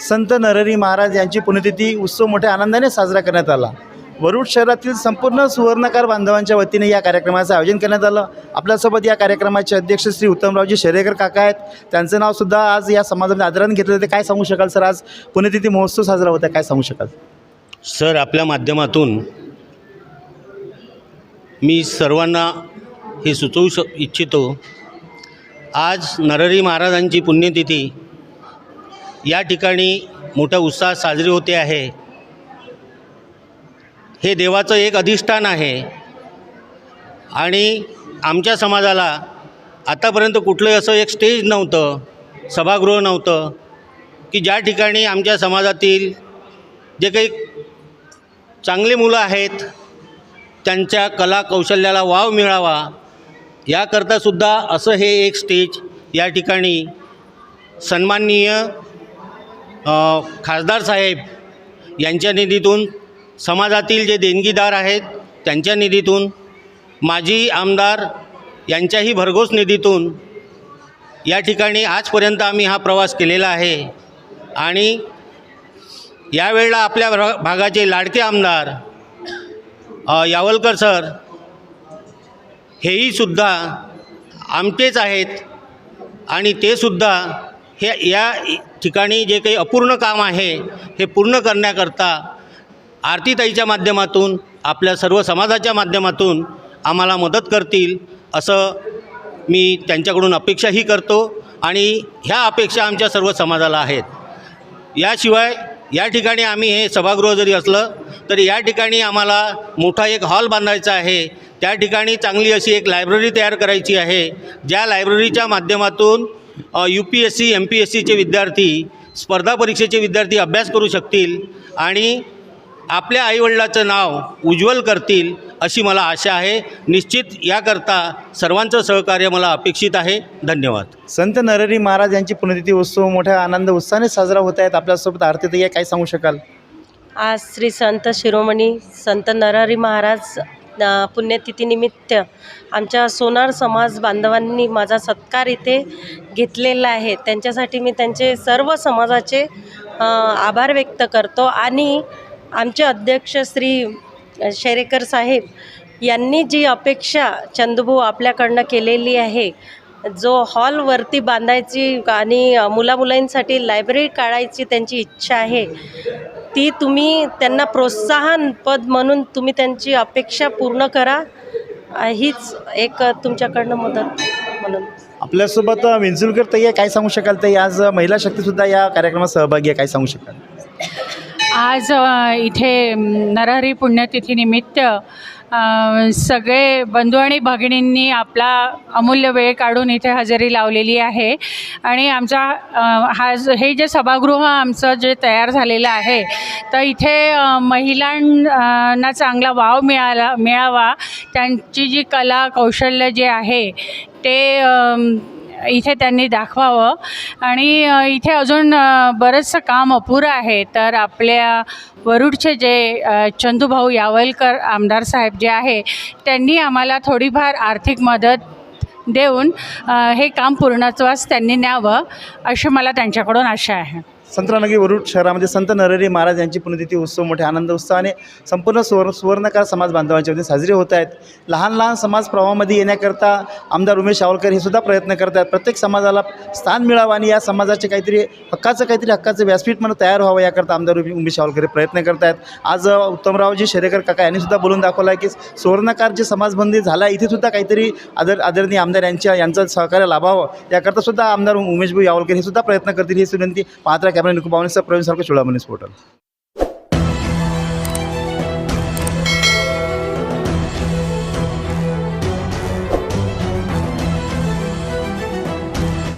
संत नरहरी महाराज यांची पुण्यतिथी उत्सव मोठ्या आनंदाने साजरा करण्यात आला. वरुड शहरातील संपूर्ण सुवर्णकार बांधवांच्या वतीने या कार्यक्रमाचं आयोजन करण्यात आलं. आपल्यासोबत या कार्यक्रमाचे अध्यक्ष श्री उत्तमरावजी शेरेकर काका आहेत. त्यांचं नावसुद्धा आज या समाजामध्ये आदराने घेतलं ते काय सांगू शकाल सर? आज पुण्यतिथी महोत्सव साजरा होता काय सांगू शकाल? सर आपल्या माध्यमातून मी सर्वांना हे सुचवू श इच्छितो. आज नरहरी महाराजांची पुण्यतिथी या ठिकाणी मोठ्या उत्साहात साजरी होते आहे. हे देवाचं एक अधिष्ठान आहे. आणि आमच्या समाजाला आतापर्यंत कुठलंही असं एक स्टेज नव्हतं सभागृह नव्हतं की ज्या ठिकाणी आमच्या समाजातील जे काही चांगली मुलं आहेत त्यांच्या कला कौशल्याला वाव मिळावा याकरतासुद्धा असं हे एक स्टेज या ठिकाणी सन्माननीय खासदार साहेब यांच्या निधीतून समाजातील जे देणगीदार आहेत त्यांच्या निधीतून माजी आमदार यांच्याही भरघोस निधीतून या ठिकाणी आजपर्यंत आम्ही हा प्रवास केलेला आहे. आणि यावेळेला आपल्या भा- भागाचे लाडके आमदार यावलकर सर हेही सुद्धा आमचेच आहेत आणि ते सुद्धा हे या ठिकाणी जे काही अपूर्ण काम आहे हे पूर्ण करण्याकरता आरतीताईच्या माध्यमातून आपल्या सर्व समाजाच्या माध्यमातून आम्हाला मदत करतील असं मी त्यांच्याकडून अपेक्षाही करतो आणि ह्या अपेक्षा आमच्या सर्व समाजाला आहेत. याशिवाय या ठिकाणी आम्ही हे सभागृह जरी असलं तरी या ठिकाणी आम्हाला मोठा एक हॉल बांधायचा आहे. त्या ठिकाणी चांगली अशी एक लायब्ररी तयार करायची आहे. ज्या लायब्ररीच्या माध्यमातून U P S C M P S सीचे विद्यार्थी स्पर्धा परीक्षेचे विद्यार्थी अभ्यास करू शकतील आणि आपल्या आईवडिलाचं नाव उज्ज्वल करतील अशी मला आशा आहे. निश्चित याकरता सर्वांचं सहकार्य मला अपेक्षित आहे. धन्यवाद. संत नरहरी महाराज यांची पुण्यतिथी उत्सव मोठ्या आनंद उत्साहाने साजरा होत आहेत. आपल्यासोबत आरती काय सांगू शकाल? आज श्री संत शिरोमणी संत नरहरी महाराज पुण्यतिथीनिमित्त आमच्या सोनार समाज बांधवांनी माझा सत्कार इथे घेतलेला आहे. त्यांच्यासाठी मी त्यांचे सर्व समाजाचे आभार व्यक्त करतो आणि आमचे अध्यक्ष श्री शेरेकर साहेब यांनी जी अपेक्षा चंदूभाऊ आपल्याकडनं केलेली आहे जो हॉलवरती बांधायची आणि मुलामुलांसाठी लायब्ररी काढायची त्यांची इच्छा आहे ती तुम्ही त्यांना प्रोत्साहनपद म्हणून तुम्ही त्यांची अपेक्षा पूर्ण करा. हीच एक तुमच्याकडनं मदत म्हणून. आपल्यासोबत विंचुलकर ताई काय सांगू शकाल ताई? आज महिला शक्तीसुद्धा या कार्यक्रमात सहभागी आहे. काय सांगू शकाल? आज इथे नरहरी पुण्यतिथीनिमित्त सगळे बंधू आणि भगिनींनी आपला अमूल्य वेळ काढून इथे हजेरी लावलेली आहे. आणि आमचा हा हे जे सभागृह आमचं जे तयार झालेलं आहे तर इथे महिलांना चांगला वाव मिळाला मिळावा. त्यांची जी कला कौशल्य जे आहे ते इथे त्यांनी दाखवावं. आणि इथे अजून बरंचसं काम अपुरं आहे. तर आपल्या वरुडचे जे चंदूभाऊ यावलकर आमदार साहेब जे आहे त्यांनी आम्हाला थोडीफार आर्थिक मदत देऊन हे काम पूर्णत्वास त्यांनी न्यावं अशी मला त्यांच्याकडून आशा आहे. संतरानगी वरुड शहरामध्ये संत नरहरी महाराज यांची पुण्यतिथी उत्सव मोठ्या आनंद उत्साहाने संपूर्ण सुवर्ण सुवर्णकार समाज बांधवांच्या वतीने साजरे होत आहेत. लहान लहान समाज प्रवाहामध्ये येण्याकरता आमदार उमेश शावलकर हे सुद्धा प्रयत्न करत आहेत प्रत्येक समाजाला स्थान मिळावं आणि या समाजाचे काहीतरी हक्काचं काहीतरी हक्काचं व्यासपीठ म्हणून तयार व्हावं याकरता आमदार उमे- उमेश शावलकर हे प्रयत्न करत आहेत आज उत्तमरावजी शेरेकर काका यांनी सुद्धा बोलून दाखवलं आहे की सुवर्णकार जे समाजबंदी झाला आहे, इथे सुद्धा काहीतरी आदर आदरणीय आमदार यांच्या यांचं सहकार्य लाभावं याकरता सुद्धा आमदार उमेशभाऊ यावलकर हे सुद्धा प्रयत्न करतील. ही विनंती पात्र कॅमेरा निकुबावणीचा प्रवीण सारखं चुळामणी पोर्टल